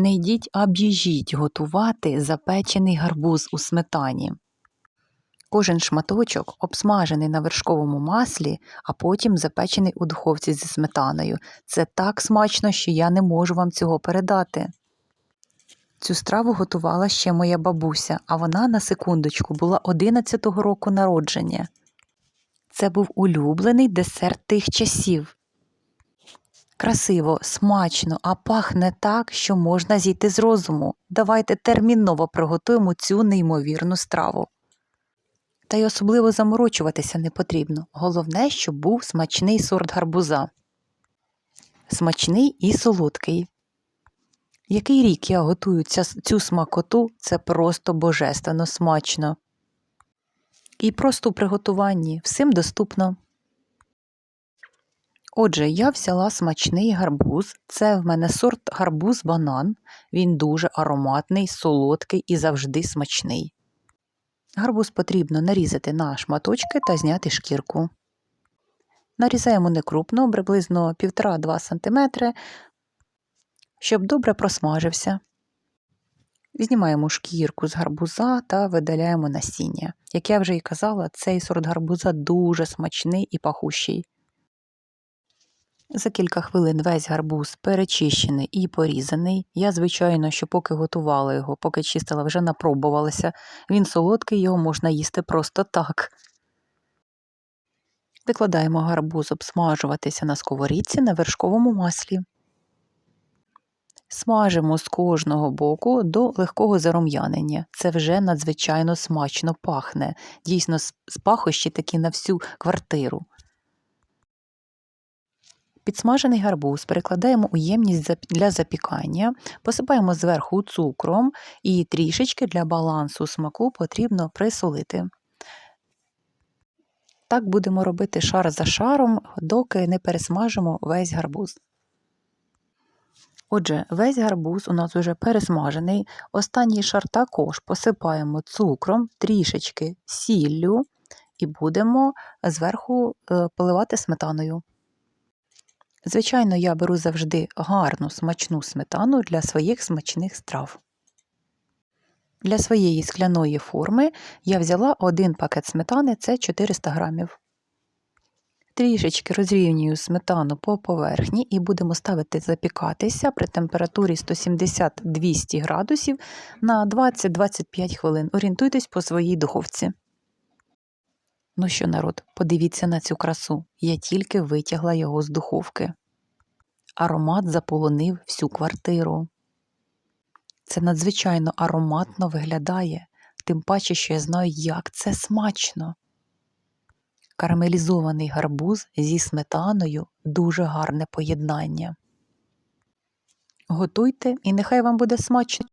Не йдіть, а б'їжіть готувати запечений гарбуз у сметані. Кожен шматочок обсмажений на вершковому маслі, а потім запечений у духовці зі сметаною. Це так смачно, що я не можу вам цього передати. Цю страву готувала ще моя бабуся, а вона на секундочку була 11-го року народження. Це був улюблений десерт тих часів. Красиво, смачно, а пахне так, що можна зійти з розуму. Давайте терміново приготуємо цю неймовірну страву. Та й особливо заморочуватися не потрібно. Головне, щоб був смачний сорт гарбуза. Смачний і солодкий. Який рік я готую цю смакоту, це просто божественно смачно. І просто у приготуванні всім доступно. Отже, я взяла смачний гарбуз. Це в мене сорт гарбуз-банан. Він дуже ароматний, солодкий і завжди смачний. Гарбуз потрібно нарізати на шматочки та зняти шкірку. Нарізаємо некрупно, приблизно 1,5-2 см, щоб добре просмажився. Знімаємо шкірку з гарбуза та видаляємо насіння. Як я вже і казала, цей сорт гарбуза дуже смачний і пахущий. За кілька хвилин весь гарбуз перечищений і порізаний. Я, звичайно, що поки готувала його, поки чистила, вже напробувалася. Він солодкий, його можна їсти просто так. Викладаємо гарбуз обсмажуватися на сковорідці на вершковому маслі. Смажимо з кожного боку до легкого зарум'янення. Це вже надзвичайно смачно пахне. Дійсно, пахощі такі на всю квартиру. Підсмажений гарбуз перекладаємо у ємність для запікання, посипаємо зверху цукром і трішечки для балансу смаку потрібно присолити. Так будемо робити шар за шаром, доки не пересмажимо весь гарбуз. Отже, весь гарбуз у нас вже пересмажений. Останній шар також посипаємо цукром, трішечки сіллю і будемо зверху е, поливати сметаною. Звичайно, я беру завжди гарну смачну сметану для своїх смачних страв. Для своєї скляної форми я взяла один пакет сметани це 400 грамів. Трішечки розрівнюю сметану по поверхні і будемо ставити запікатися при температурі 170-200 градусів на 20-25 хвилин. Орієнтуйтесь по своїй духовці. Ну що, народ, подивіться на цю красу. Я тільки витягла його з духовки. Аромат заполонив всю квартиру. Це надзвичайно ароматно виглядає, тим паче, що я знаю, як це смачно. Карамелізований гарбуз зі сметаною дуже гарне поєднання. Готуйте і нехай вам буде смачно.